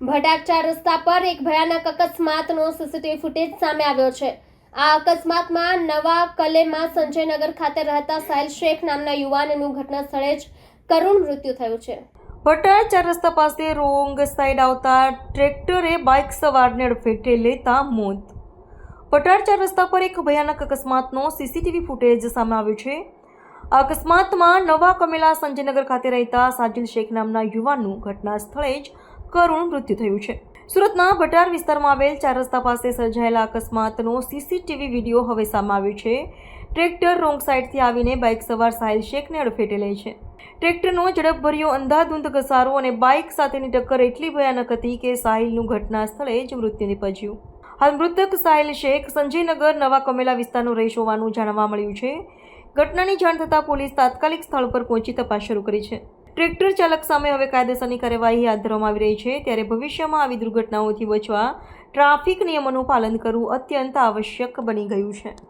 ભટાર ચાર રસ્તા પર એક ભયાનક અકસ્માતનો સીસીટીવી ફૂટેજ સામે આવ્યો છે. આ અકસ્માતમાં નવા કલેમાં સંજયનગર ખાતે રહેતા સાહિલ શેખ નામના યુવાનનું ઘટના સ્થળે જ કરુણ મૃત્યુ થયું છે. ભટારચાર રસ્તા પાસે રોંગ સાઈડ આવતા ટ્રેક્ટરે બાઇક સવારને અડફેટે લેતા મોત. ભટારચાર રસ્તા પર એક ભયાનક અકસ્માતનો સીસીટીવી ફૂટેજ સામે આવ્યો છે. આ અકસ્માતમાં નવા કમેલા સંજયનગર ખાતે રહેતા સાજિલ શેખ નામના યુવાનનું ઘટના સ્થળે જ કરુણ મૃત્યુ થયું છે. સુરતના ભટાર વિસ્તારમાં આવેલ ચાર રસ્તા પાસે સર્જાયેલા અકસ્માતનો સીસીટીવી વીડિયો હવે સામે આવ્યો છે. ટ્રેક્ટર રોંગ સાઈડથી આવીને બાઇક સવાર સાહિલ શેખને અડફેટે લે છે. ટ્રેક્ટરનો ઝડપભર્યો અંધાધૂંધ ઘસારો અને બાઇક સાથેની ટક્કર એટલી ભયાનક હતી કે સાહિલનું ઘટના સ્થળે જ મૃત્યુ નિપજ્યું. હાલ મૃતક સાહિલ શેખ સંજયનગર, નવા કમેલા વિસ્તારનો રહીશ હોવાનું જાણવા મળ્યું છે. ઘટનાની જાણ થતાં પોલીસ તાત્કાલિક સ્થળ પર પહોંચી તપાસ શરૂ કરી છે. ટ્રેક્ટર ચાલક સામે હવે કાયદેસરની કાર્યવાહી હાથ ધરવામાં આવી રહી છે. ત્યારે ભવિષ્યમાં આવી દુર્ઘટનાઓથી બચવા ટ્રાફિક નિયમોનું પાલન કરવું અત્યંત આવશ્યક બની ગયું છે.